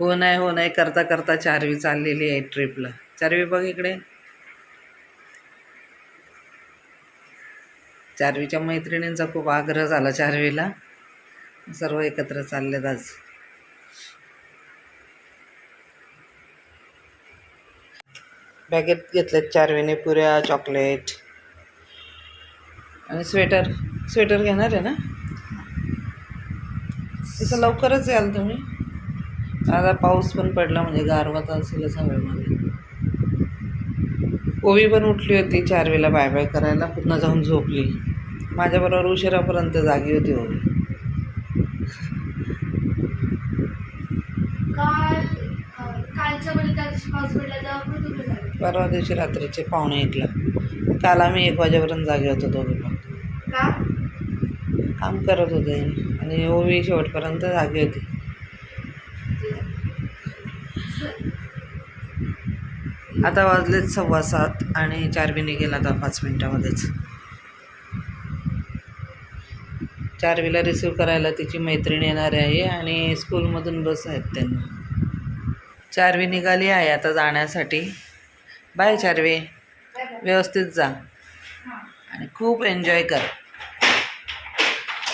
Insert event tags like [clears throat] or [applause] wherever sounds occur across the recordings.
हो नाही हो नाही. करता करता चारवी चाललेली आहे ट्रिपला चारवी बघ इकडे. चारवीच्या मैत्रिणींचा खूप आग्रह झाला चारवीला. सर्व एकत्र चाललेत आज. बॅगेत घेतलेत चारवीने पुऱ्या चॉकलेट. आणि स्वेटर स्वेटर घेणार आहे ना? तसं लवकरच याल तुम्ही. आता पाऊस पण पडला म्हणजे गारवात असेलच हवेमध्ये. ओवी पण उठली होती चारवीला बाय बाय करायला पुन्हा जाऊन झोपली. माझ्याबरोबर उशिरापर्यंत जागी होती ओवी. परवा दिवशी रात्रीचे पावणे एकला काल आम्ही एक वाजेपर्यंत जागे होतो दोघे पण. काम करत होते. आणि ओवी शेवटपर्यंत जागी होती. आता वाजलेत सव्वा सात आणि चारवी निघेल आता पाच मिनटामध्येच. चारवीला रिसीव करायला तिची मैत्रीण येणार आहे आणि स्कूलमधून बस आहेत त्यांना. चारवी निघाली आहे आता जाण्यासाठी. बाय चारवी व्यवस्थित जा. आणि खूप एन्जॉय कर.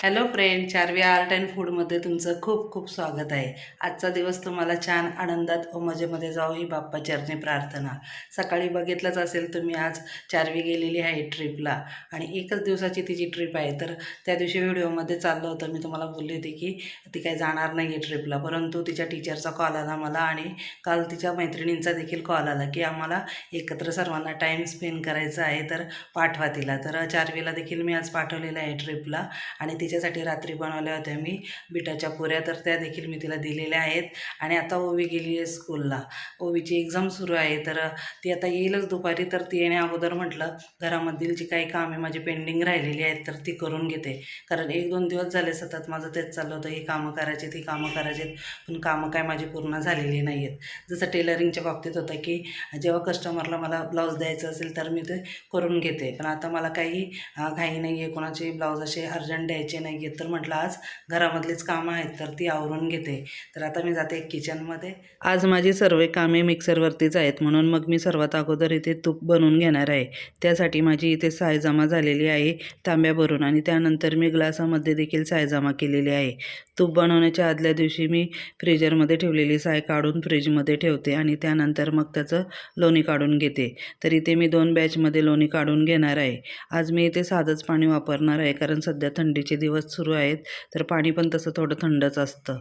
Hello friend Charvi art and फूडमध्ये तुमचं खूप खूप स्वागत आहे. आजचा दिवस तुम्हाला छान आनंदात व मजेमध्ये जाऊ ही बाप्पा चरणी प्रार्थना. सकाळी बघितलंच असेल तुम्ही आज चारवी गेलेली आहे ट्रिपला. आणि एकच दिवसाची तिची ट्रिप आहे. तर त्या दिवशी व्हिडिओमध्ये चाललं होतं. मी तुम्हाला बोलली होती की ती काही जाणार नाही आहे ट्रिपला. परंतु तिच्या टीचरचा कॉल आला मला आणि काल तिच्या मैत्रिणींचा देखील कॉल आला की आम्हाला एकत्र सर्वांना टाईम स्पेंड करायचा आहे. तर पाठवा तिला. तर चारवीला देखील मी आज पाठवलेलं आहे ट्रिपला. आणि तिच्या तिच्यासाठी रात्री बनवल्या होत्या मी बिटाच्या पुऱ्या तर त्या देखील मी तिला दिलेल्या आहेत. आणि आता ओवी गेली आहे स्कूलला. ओवीची एक्झाम सुरू आहे तर ती आता येईलच दुपारी तर ती येण्या अगोदर म्हटलं घरामधील जी काही कामे माझी पेंडिंग राहिलेली आहेत तर ती करून घेते. कारण एक दोन दिवस झाले सतत माझं तेच चाललं होतं ही कामं करायची ती कामं करायची पण कामं काय माझी पूर्ण झालेली नाही आहेत जसं टेलरिंगच्या बाबतीत होतं की जेव्हा कस्टमरला मला ब्लाऊज द्यायचं असेल तर मी ते करून घेते. पण आता मला काही घाई नाही आहे कोणाचे ब्लाऊज असे अर्जंट द्यायचे नाही घेत. तर म्हटलं आज घरामधलीच कामं आहेत तर ती आवरून घेते. तर आता मी जाते किचनमध्ये आज माझी सर्व कामे मिक्सरवरतीच आहेत म्हणून मग मी सर्वात अगोदर इथे तूप बनवून घेणार आहे. त्यासाठी माझी इथे सायजामा झालेली आहे तांब्याभरून आणि त्यानंतर मी ग्लासामध्ये देखील सायजामा केलेली आहे. तूप बनवण्याच्या आदल्या दिवशी मी फ्रीजरमध्ये ठेवलेली साय काढून फ्रीजमध्ये ठेवते आणि त्यानंतर मग त्याचं लोणी काढून घेते. तर इथे मी दोन बॅचमध्ये लोणी काढून घेणार आहे. आज मी इथे साधंच पाणी वापरणार आहे कारण सध्या थंडीचे दिवस सुरू आहेत तर पाणी पण तसं थोडं थंडच असतं.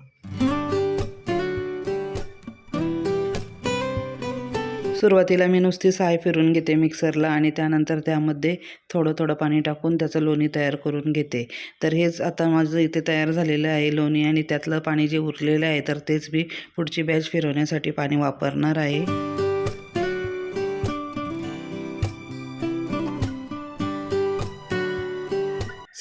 सुरुवातीला मी नुसती साय फिरून घेते मिक्सरला आणि त्यानंतर त्यामध्ये थोडं थोडं पाणी टाकून त्याचं लोणी तयार करून घेते. तर हेच आता माझं इथे तयार झालेलं आहे लोणी आणि त्यातलं पाणी जे उरलेलं आहे तर तेच मी पुढची बॅच फिरवण्यासाठी पाणी वापरणार आहे.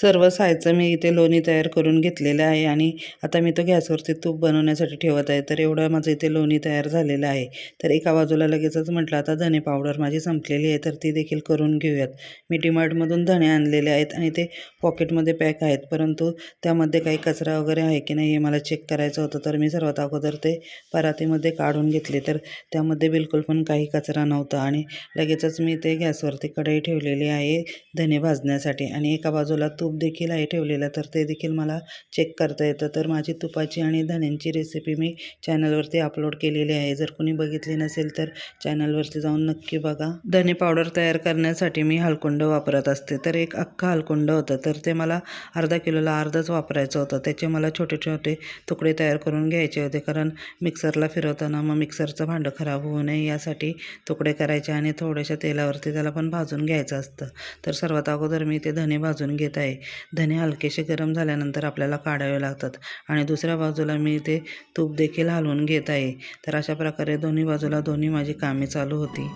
सर्व सायचं मी इथे लोणी तयार करून घेतलेलं आहे आणि आता मी तो गॅसवरती तूप बनवण्यासाठी ठेवत आहे. तर एवढं माझं इथे लोणी तयार झालेलं आहे. तर एका बाजूला लगेचच म्हटलं आता धने पावडर माझी संपलेली आहे तर ती देखील करून घेऊयात. मी डिमार्टमधून धणे आणलेले आहेत आणि ते पॉकेटमध्ये पॅक आहेत परंतु त्यामध्ये काही कचरा वगैरे आहे की नाही हे मला चेक करायचं होतं तर मी सर्वात अगोदर ते परातीमध्ये काढून घेतले. तर त्यामध्ये बिलकुल पण काही कचरा नव्हता आणि लगेचच मी ते गॅसवरती कढई ठेवलेली आहे धने भाजण्यासाठी आणि एका बाजूला तूप देखील आहे ठेवलेलं तर ते देखील मला चेक करता येतं. तर माझी तुपाची आणि धण्यांची रेसिपी मी चॅनलवरती अपलोड केलेली आहे. जर कोणी बघितली नसेल तर चॅनलवरती जाऊन नक्की बघा. धने पावडर तयार करण्यासाठी मी हलकुंड वापरत असते. तर एक अख्खा हलकुंड होतं. तर ते मला अर्धा किलोला अर्धाच वापरायचं होतं. त्याचे मला छोटे छोटे तुकडे तयार करून घ्यायचे होते. कारण मिक्सरला फिरवताना मग मिक्सरचं भांडं खराब होऊ नये यासाठी तुकडे करायचे आणि थोड्याशा तेलावरती त्याला पण भाजून घ्यायचं असतं. तर सर्वात अगोदर मी ते धने भाजून घेत आहे. धने हलकेसे गरम झाल्यानंतर आपल्याला काढावे लागतात. आणि दुसऱ्या बाजूला मी ते तूप देखील हलवून घेत आहे. तर अशा प्रकारे दोन्ही बाजूला दोन्ही माझी कामे चालू होती.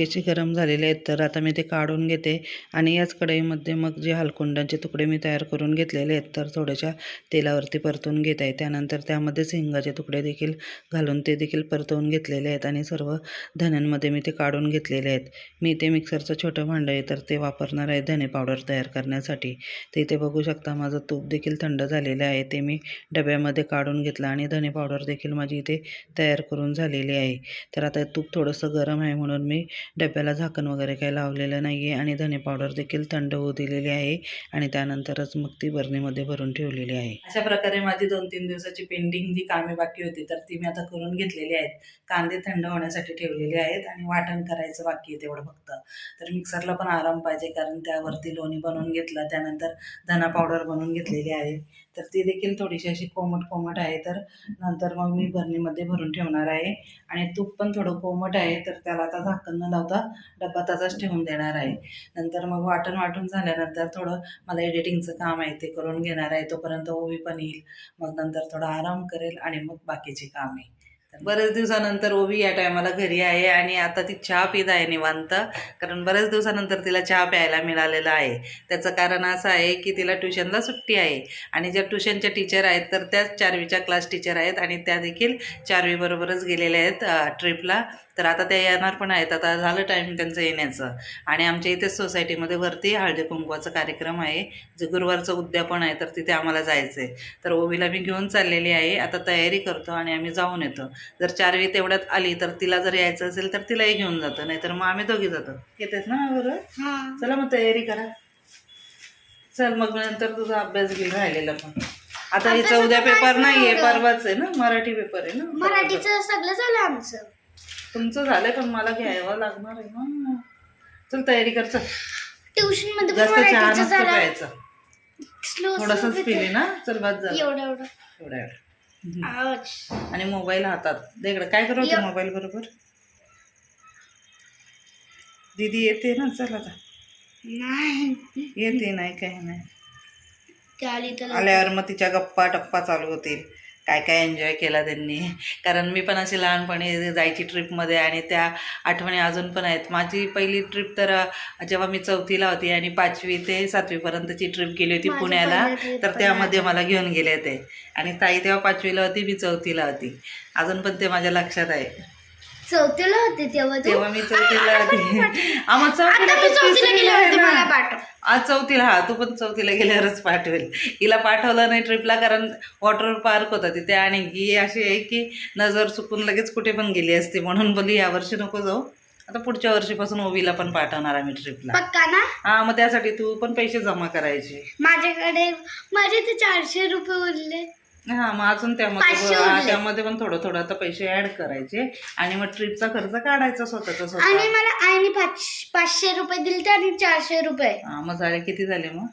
धने गरम झालेले आहेत तर आता मी ते काढून घेते. आणि याच कढईमध्ये मग जे हलकुंडांचे तुकडे मी तयार करून घेतलेले आहेत तर थोड्याशा तेलावरती परतून घेत आहे. त्यानंतर त्यामध्येच हिंगाचे तुकडे देखील घालून ते देखील परतवून घेतलेले आहेत आणि सर्व धण्यांमध्ये मी ते काढून घेतलेले आहेत. मी ते मिक्सरचं छोटं भांडं आहे तर ते वापरणार आहे धने पावडर तयार करण्यासाठी. ते इथे बघू शकता माझं तूप देखील थंड झालेलं आहे ते मी डब्यामध्ये काढून घेतलं आणि धने पावडर देखील माझी इथे तयार करून झालेली आहे. तर आता तूप थोडंसं गरम आहे म्हणून मी डब्याला झाकण वगैरे काही लावलेलं नाही आहे आणि धने पावडर देखील थंड होऊ दिलेली आहे आणि त्यानंतरच मग ती बरणीमध्ये भरून ठेवलेली आहे. अशा प्रकारे माझी दोन तीन दिवसाची पेंडिंग जी कामे बाकी होती तर ती मी आता करून घेतलेली आहेत. कांदे थंड होण्यासाठी ठेवलेले आहेत आणि वाटण करायचं बाकी आहे तेवढं फक्त. तर मिक्सरला पण आराम पाहिजे कारण त्यावरती लोणी बनवून घेतलं त्यानंतर धना पावडर बनवून घेतलेली आहे. तर ती देखील थोडीशी अशी कोमट कोमट आहे. तर नंतर मग मी भरणीमध्ये भरून ठेवणार आहे. आणि तूप पण थोडं कोमट आहे तर त्याला आता झाकण न लावता डब्बा तसाच ठेवून देणार आहे. नंतर मग वाटण वाटून झाल्यानंतर थोडं मला एडिटिंगचं काम आहे ते करून घेणार आहे. तोपर्यंत ओवी पण येईल. मग नंतर थोडा आराम करेल आणि मग बाकीची कामे बरेच दिवसानंतर ओबी या टायमाला घरी आहे आणि आता ती चहा पित आहे निवांत कारण बऱ्याच दिवसानंतर तिला चहा प्यायला मिळालेला आहे. त्याचं कारण असं आहे की तिला ट्युशनला सुट्टी आहे आणि ज्या ट्युशनच्या टीचर आहेत तर त्याच चारवीच्या क्लास टीचर आहेत आणि त्या देखील चारवीबरोबरच गेलेल्या आहेत ट्रिपला. तर आता त्या येणार पण आहेत. आता झालं टाईम त्यांचं येण्याचं. आणि आमच्या इथेच सोसायटीमध्ये वरती हळदी कुंकवाचा कार्यक्रम आहे. जे गुरुवारचं उद्यापन आहे तर तिथे आम्हाला जायचं आहे तर ओवीला मी घेऊन चाललेली आहे. आता तयारी करतो आणि आम्ही जाऊन येतो. जर चारवी तेवढ्यात आली तर तिला जर यायचं असेल तर तिलाही घेऊन जातो. नाहीतर मग आम्ही दोघी जातो. येतेस ना बरोबर चला मग तयारी करा. चल मग नंतर तुझा अभ्यास घेऊन राहिलेला पण. आता हिचा उद्या पेपर काहीच नाही आहे नाही परवाच आहे ना? मराठी पेपर आहे ना? मराठीचं सगळं झालं आमचं. तुमचं झालंय पण मला घ्यावं लागणार आहे ना. चल तयारी कर चल. ट्युशनमध्ये पण जास्त चहा मराठीचं नसतं झालं प्यायचं. स्लो थोडंसंच पिली ना? चल बाद झालं. एवढं एवढं. एवढ्या एवढं. आवाज आणि मोबाईल हातात. देकडं काय करत य- मोबाईल बरोबर? दीदी येते ना? चल आता. नाही. येते नाही काय नाही. तर आल्यावर मग तिच्या गप्पा टप्पा चालू होतील. काय काय एन्जॉय केला त्यांनी. कारण मी पण अशी लहानपणी जायची ट्रिपमध्ये आणि त्या आठवणी अजून पण आहेत. माझी पहिली ट्रिप तर जेव्हा मी चौथीला होती आणि पाचवी ते सातवीपर्यंतची ट्रिप गेली होती पुण्याला तर त्यामध्ये मला घेऊन गेले होते. आणि ताई तेव्हा पाचवीला होती मी चौथीला होती. अजून पण ते माझ्या लक्षात आहे. चौथीला होते तेव्हा तू? तेव्हा मी चौथीला होती. चौथीला आता मी तर चौथीला तिसरीला गेले आहे होते ना. मला पाठव. आज चौथीला हा तू पण चौथीला गेल्यावरच पाठवेल. हिला पाठवलं नाही ट्रिपला कारण वॉटर पार्क होता तिथे आणि ही अशी आहे की नजर चुकून लगेच कुठे पण गेली असती म्हणून बोली यावर्षी नको जाऊ. आता पुढच्या वर्षीपासून ओवीला पण पाठवणार आम्ही ट्रिपला पक्का ना? हा मग त्यासाठी तू पण पैसे जमा करायचे. माझ्याकडे माझे ते चारशे रुपये उरले हा मग अजून त्यामध्ये पाचशे उरले. त्यामध्ये पण थोडं थोडं आता पैसे ऍड करायचे. आणि मग ट्रिपचा खर्च काढायचा स्वतःचा स्वतः. आणि मला आईने पाच पाचशे रुपये दिले ते आणि चारशे रुपये. हा मग झाले किती झाले मग?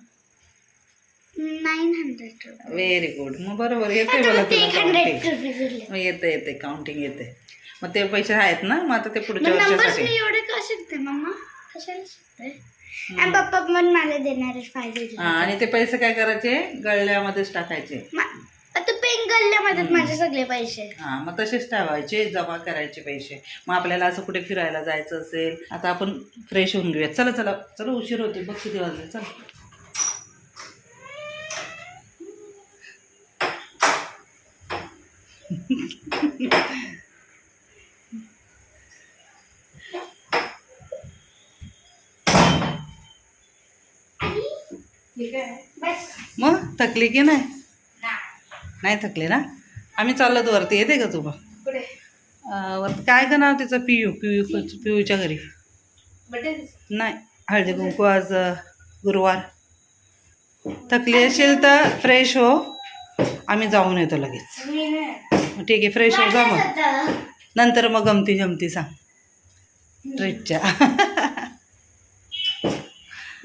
नाईन हंड्रेड रुपये. व्हेरी गुड मग बरोबर येते आता मला फक्त एक उरले मग येते येते काउंटिंग येते मग ते पैसे आहेत ना मग आता ते मग पुढच्या नंबर्स वर्षासाठी. मी एवढे का शिकते मम्मा कशाला शिकते? आणि पप्पा पण मला देणार फायदे हा आणि ते पैसे काय करायचे? गळल्यामध्येच टाकायचे. आता पेन गल्ल्यामध्ये माझे सगळे पैसे. हा मग तसेच ठेवायचे जमा करायचे पैसे. मग आपल्याला असं कुठे फिरायला जायचं असेल आता आपण फ्रेश होऊन घेऊयात. चला चला चला उशीर होते बघ किती वाजले. चला. मग थकली की नाही? नाही थकली ना? आम्ही चाललो वरती. येते का तू वरती. काय का नाव तिचं पियू? पियू पियूच्या घरी. नाही. हळदी कुंकू आज गुरुवार. थकली असेल तर फ्रेश हो. आम्ही जाऊन येतो लगेच. ठीक आहे फ्रेश हो. जा मग. नंतर मग गमती जमती सांग. ट्रीपच्या [laughs]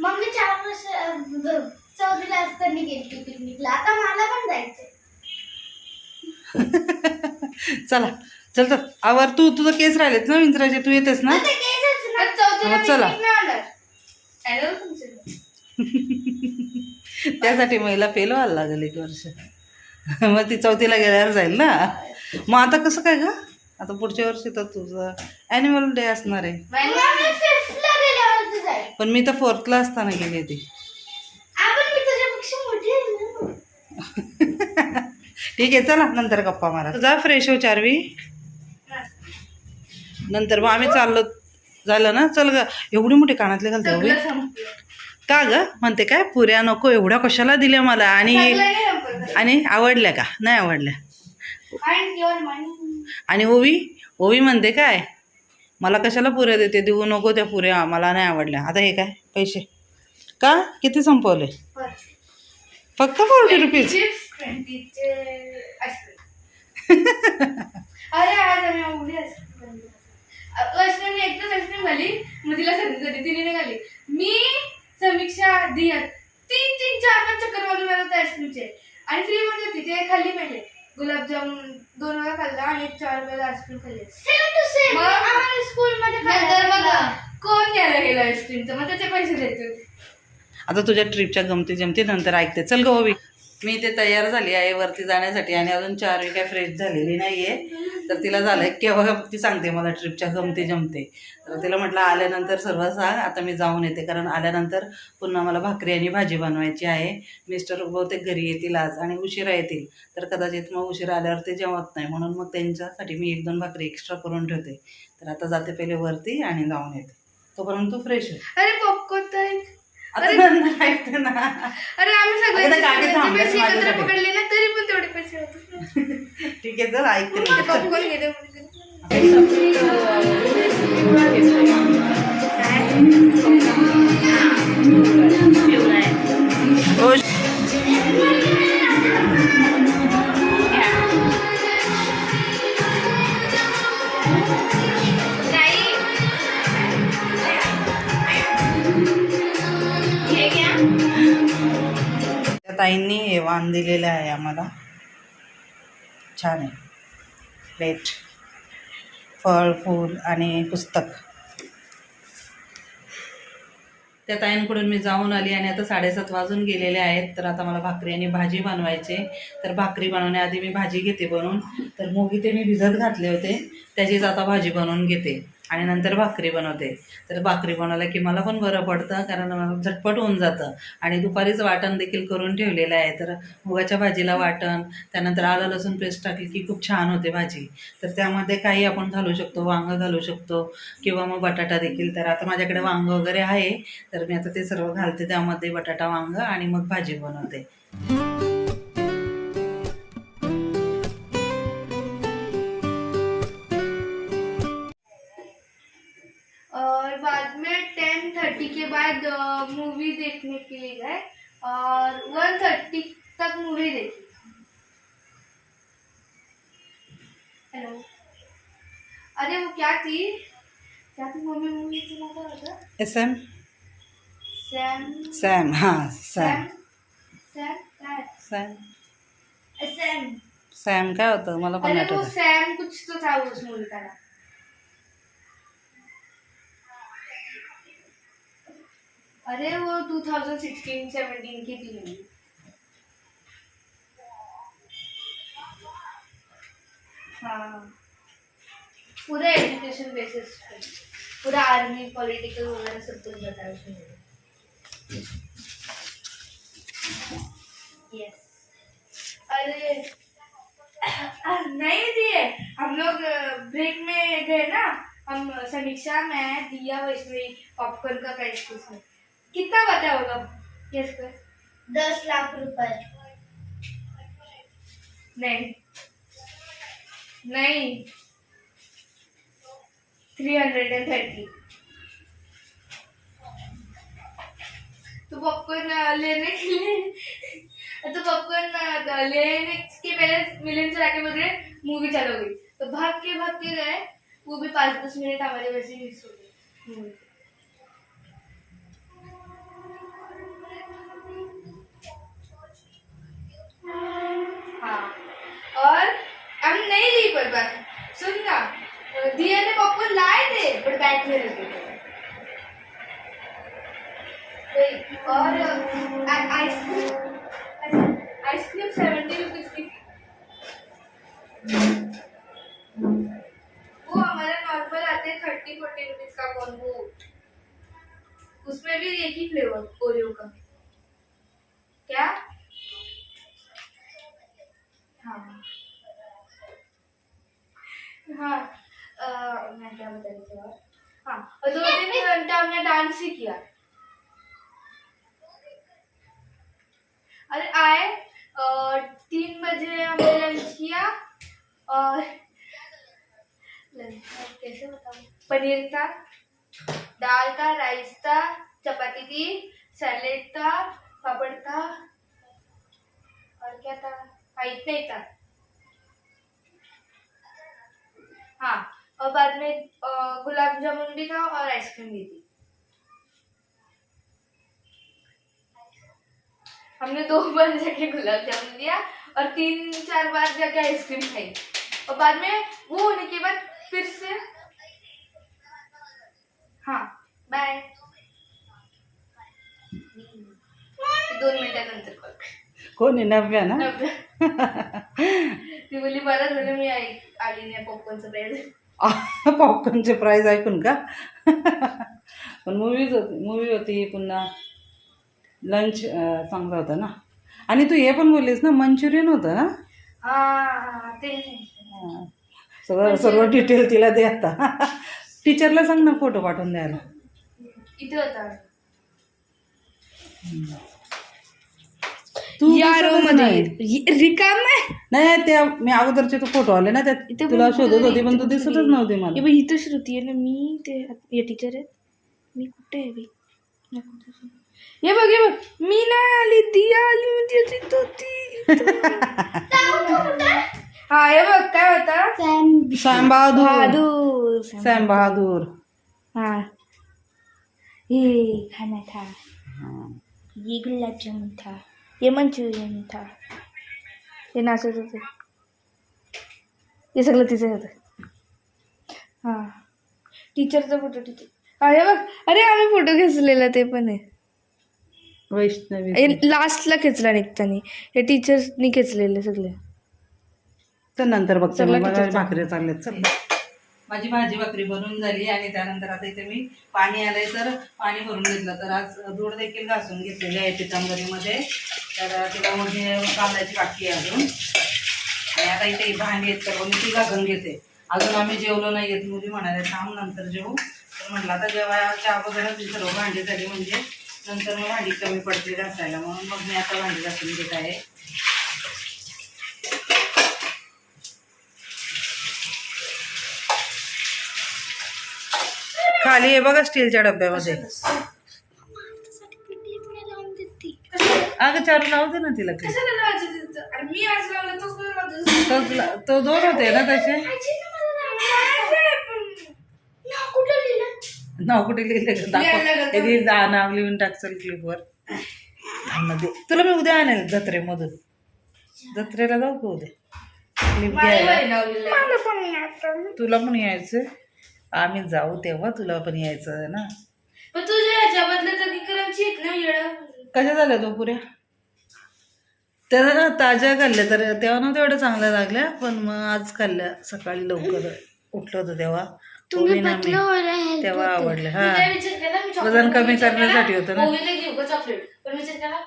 मम्मी चार वर्ष चौथीला असताना गेली पिकनिकला आता मला पण जायचंय. [laughs] चला चल चल. आवर तू तुझं केस राहिलेत ना विंचराचे तू येतेस ना? हो, चला. [laughs] त्यासाठी महिला फेल व्हायला लागेल एक वर्ष. [laughs] मग ती चौथीला गेल्यावर जाईल ना? मग आता कसं काय ग? आता पुढच्या वर्षी तर तुझं ॲन्युअल डे असणार आहे. पण मी तर फोर्थला असताना गेली होती. ठीक आहे चला नंतर गप्पा मारा. जा फ्रेश हो चारवी. नंतर मग आम्ही चाललो झालं ना? चल ग एवढी मोठी कानातले घालते. का ग? म्हणते काय पुऱ्या नको एवढ्या कशाला दिल्या मला? आणि. आणि आवडल्या का? नाही आवडल्या. आणि ओवी ओवी म्हणते काय मला कशाला पुऱ्या देते? देऊ नको त्या पुऱ्या मला नाही आवडल्या. आता हे काय पैसे. का? किती संपवले. फक्त फोर्टी रुपीज Chips, 20 चे ice cream. अरे आज आम्ही एवढी आईस्क्रीम खाल्ली. आईस्क्रीम एकदाच आईस्क्रीम खाल्ली. मग तिला संधी झाली तिने नाही खाल्ली. मी समीक्षा दिया तीन तीन चार पाच चक्कर मारून मला त्या आईस्क्रीमचे. आणि फ्री मध्ये होती ते खाल्ली पहिले. गुलाबजामुन दोन वेळा खाल्ला आणि चार वेळा आईस्क्रीम खाल्ली. मग आम्हाला स्कूलमध्ये नंतर मग कोण घ्यायला गेलं आईस्क्रीमचं? मग त्याचे पैसे द्यायचे होते. आता तुझ्या ट्रिपच्या गमती जमती नंतर ऐकते. चल ग मी ते तयार झाली आहे वरती जाण्यासाठी आणि अजून चार काही फ्रेश झालेली नाहीये. तर तिला झालंय केव्हा ती सांगते मला ट्रिपच्या गमती जमते. तर तिला म्हटलं आल्यानंतर सर्व सांग आता मी जाऊन येते. कारण आल्यानंतर पुन्हा मला भाकरी आणि भाजी बनवायची आहे. मिस्टर बहुतेक घरी येतील आज आणि उशिरा येतील. तर कदाचित मग उशिरा आल्यावर ते जेवत नाही. म्हणून मग त्यांच्यासाठी मी एक दोन भाकरी एक्स्ट्रा करून ठेवते. तर आता जाते पहिले वरती आणि जाऊन येते. तोपर्यंत तू फ्रेश आहे. अरे पॉपकॉर्न तर ऐकते ना. अरे पैसे एकत्र माझ्यासाठी. पकडले ना तरी पण तेवढे पैसे होते ठीक आहे चल ऐकते मी. पॉपकॉर्न घेते हो ताईंनी हे वाण दिलेलं आहे आम्हाला. छान आहे. प्लेट फळ फूल आणि पुस्तक. त्या ताईंकडून मी जाऊन आली आणि आता साडेसात वाजून गेलेले आहेत. तर आता मला भाकरी आणि भाजी बनवायचे. तर भाकरी बनवण्याआधी मी भाजी घेते बनवून. तर मोगी ते मी भिजत घातले होते. त्याचीच आता भाजी बनवून घेते. आणि नंतर भाकरी बनवते. तर भाकरी बनवलं की मला पण बरं पडतं कारण मला झटपट होऊन जातं. आणि दुपारीच वाटण देखील करून ठेवलेलं आहे. तर मुगाच्या भाजीला वाटण त्यानंतर आलं लसूण पेस्ट टाकली की खूप छान होते भाजी. तर त्यामध्ये काही आपण घालू शकतो वांगं घालू शकतो किंवा मग बटाटा देखील. तर आता माझ्याकडे वांगं वगैरे आहे तर मी आता ते सर्व घालते. त्यामध्ये बटाटा वांगं आणि मग भाजी बनवते. के लिए गए और वन थर्टी तक मूवी देखी। हेलो अरे वो क्या थी? क्या थी मम्मी मूवी होता एस एम। सैम सॅम हाँ सॅम सैम सैम है। सॅम सैम काय होतं मला पण सैम कुछ तो था उस मूवी का नाम। अरे वो 2016 17 की थी हाँ। पूरा एजुकेशन बेसिस पे। पूरा आर्मी पॉलिटिकल वगैरह सब कुछ बताया उसमें यस अरे, नहीं दिए। हम लोग ब्रेक में गए ना। हम समीक्षा मैं दिया वैष्णवी पॉपकॉर्न का प्राइस पूछने। कितना बचा होगा? यस कर। दस लाख रुपए। नहीं। नहीं। थ्री हंड्रेड एंड थर्टी तो पॉपकॉर्न लेने के लिए तो पॉपकॉर्न लेने के पहले मिलन से आके बोल रहे मूवी चालू हो गई। तो भाग के भाग के गए वो भी पाँच दस मिनट हमारे वैसे ही मिस हो गए movie। हाँ। और हम नहीं ली पर बात सुनना दिया ने पप्पू लाए थे पर बैग में रखे थे। और आइसक्रीम आइसक्रीम सेवेंटी रुपीज की वो हमारा नॉर्मल आते हैं थर्टी फोर्टी रुपीज का कॉम्बो उसमें भी एक ही फ्लेवर ओरियो का। क्या? हाँ। हाँ अ, मैं क्या बता रही थी और? हाँ और दो तीन घंटा हमने डांस ही किया। अरे आए तीन बजे हमने लंच किया और लंच कैसे बताऊँ? पनीर था दाल था राइस था चपाती थी सैलेड था पापड़ था और क्या था? इतना ही हाँ और बाद में गुलाब जामुन भी था और आइसक्रीम भी थी। हमने दो [laughs] बार जाके गुलाब जामुन लिया और तीन, चार बार जाके आइसक्रीम खाई। और बाद में वो होने के बाद फिर से हाँ बाय दोन मिनिटानंतर कोण आहे? नव्या ना? ती बोलली बरं झालं मी आई आली नाही पॉपकॉर्नचं प्राईज पॉपकॉर्नचे प्राईज ऐकून का? पण मूवीज होती मूवी होती पुन्हा. लंच चांगलं होतं ना? आणि तू हे पण बोललीस ना मंचुरियन होतं ना? हा हा ते. हां. सगळं सर्व डिटेल तिला दे आता. टीचरला सांग ना फोटो पाठवून द्यायला. इथे होता. तू दिसतच नाही. रिकाम नाही त्या मी अगोदरचे तो फ़ोटो आले ना त्यात इथे तुला शोधत होती पण तू दिसतच पण नव्हती मला. हे श्रुती आहे ना मी ते हे टीचर आहेत. मी कुठे आहे बी? हे बघ हे बघ. मी नाही आली ती आली म्हणजे हा हे बघ काय होता? सॅम बहादूर बहादूर सॅम बहादूर हा. ये खाना था ये गुलाब जामुन था ये मंचुरियन था हे नाचत होते. हे सगळं तिचं होतं. हां. टीचरचा फोटो टीचर हे बघ. अरे आम्ही फोटो खेचलेला ते पण आहे. वैष्णवी. लास्टला खेचला निघतानी. हे टीचर्सनी खेचलेले सगळे. तर नंतर बघते. सगळं भाकरी चल. माझी भाजी भाकरी भरून झाली आणि त्यानंतर आता इथे मी पाणी आलंय तर पाणी भरून घेतलं. तर आज दूध देखील घासून घेतलेली आहे पितांबरीमध्ये. तर तिला मध्ये कांद्याची काठी आहे अजून. आणि आता इथे भांडी आहेत तर मी ती घासून घेते. अजून आम्ही जेवलो नाही येत मुली म्हणाले थांब नंतर जेवू. तर म्हटलं आता जेवायच्या अगोदरच ही सर्व भांडी झाली म्हणजे नंतर मग भांडी कमी पडते घासायला. म्हणून मग मी आता भांडी घासून घेत आहे. खाली आहे बघा स्टीलच्या डब्यामध्ये. अगं चारू लावते ना तिला तोच ला- तो दोन होते ना तसे? नाव कुठे लिहिले लिहायला दाखव. लागतं. हे दा- नाव लिहून टाकचल क्लिपवर तुला मी उद्या आणेल जत्रेमधून जत्रेला जाऊ का उद्या? क्लिप घ्यायला. तुला पण यायचं आम्ही जाऊ तेव्हा तुला पण यायचं आहे ना. पण तुझ्या तर आहेत ना येडं कशा झाल्या तो पुऱ्या? त्या ना ताज्या खाल्ल्या तर तेव्हा नव्हत्या एवढ्या चांगल्या लागल्या पण मग आज खाल्ल्या सकाळी लवकर. उठलं होतं तेव्हा. ना मी तेव्हा आवडल्या मी काय हा विचार केला मी chocolate वजन कमी विचार केला, करण्यासाठी होतं ना. ओवीला घेऊ का चॉकलेट पण विचार केला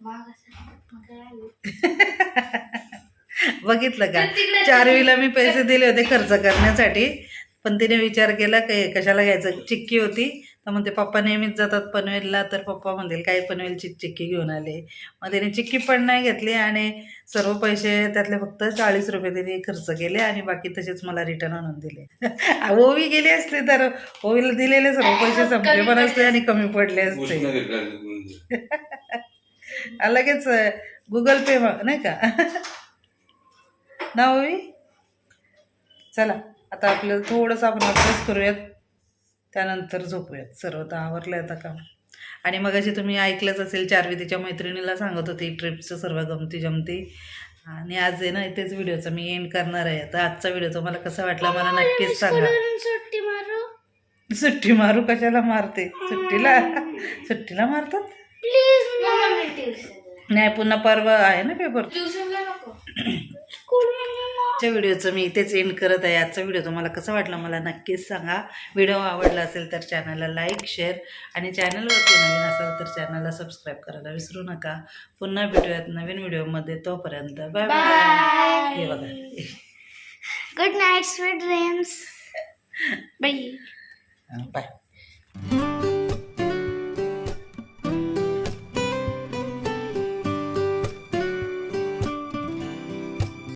महाग असेल, मग काय घेऊ? [laughs] बघितलं का? तर तिकडे- चारवीला मी पैसे दिले होते खर्च करण्यासाठी. पण तिने विचार केला काय कशाला घ्यायचं? चिक्की होती. तर म्हणते पप्पा नेहमीच जातात पनवेलला. तर पप्पा म्हणतील काय पनवेलची चिक्की घेऊन आले? मग तिने चिक्की पण नाही घेतली आणि सर्व पैसे त्यातले फक्त चाळीस रुपये तिने खर्च केले आणि बाकी तसेच मला रिटर्न आणून दिले. [laughs] ओवी गेली असते तर ओवीला दिलेले सर्व पैसे [laughs] संपले पण असते आणि कमी पडले असते. [laughs] लगेच गुगल पे नाही का? ना ओवी? चला. आता आपलं थोडंसं आपण अभ्यास करूयात त्यानंतर झोपूयात. सर्व तर आवरलं आता काम. आणि मग अशी तुम्ही ऐकलंच असेल चारवी तिच्या मैत्रिणीला सांगत होती ट्रिपचं सर्व गमती जमती. आणि आज आहे ना इथेच व्हिडिओचा मी एंड करणार आहे. तर आजचा व्हिडिओ तुम्हाला कसा वाटला मला नक्कीच सांगा. सुट्टी मारू? सुट्टी मारू? कशाला मारते? सुट्टीला? सुट्टीला मारतात? प्लीज नाही पुन्हा परवा आहे ना पेपर ट्युशनला नको. [clears throat] आजच्या व्हिडिओचं मी इथेच एंड करत आहे. आजचा व्हिडिओ तुम्हाला कसा वाटला मला नक्कीच सांगा. व्हिडिओ आवडला असेल तर चॅनलला लाईक शेअर आणि चॅनलवरती नवीन असाल तर चॅनलला सबस्क्राईब करायला विसरू नका. पुन्हा भेटूयात नवीन व्हिडिओमध्ये. तोपर्यंत बाय बाय हे बघा. Good night sweet dreams bye bye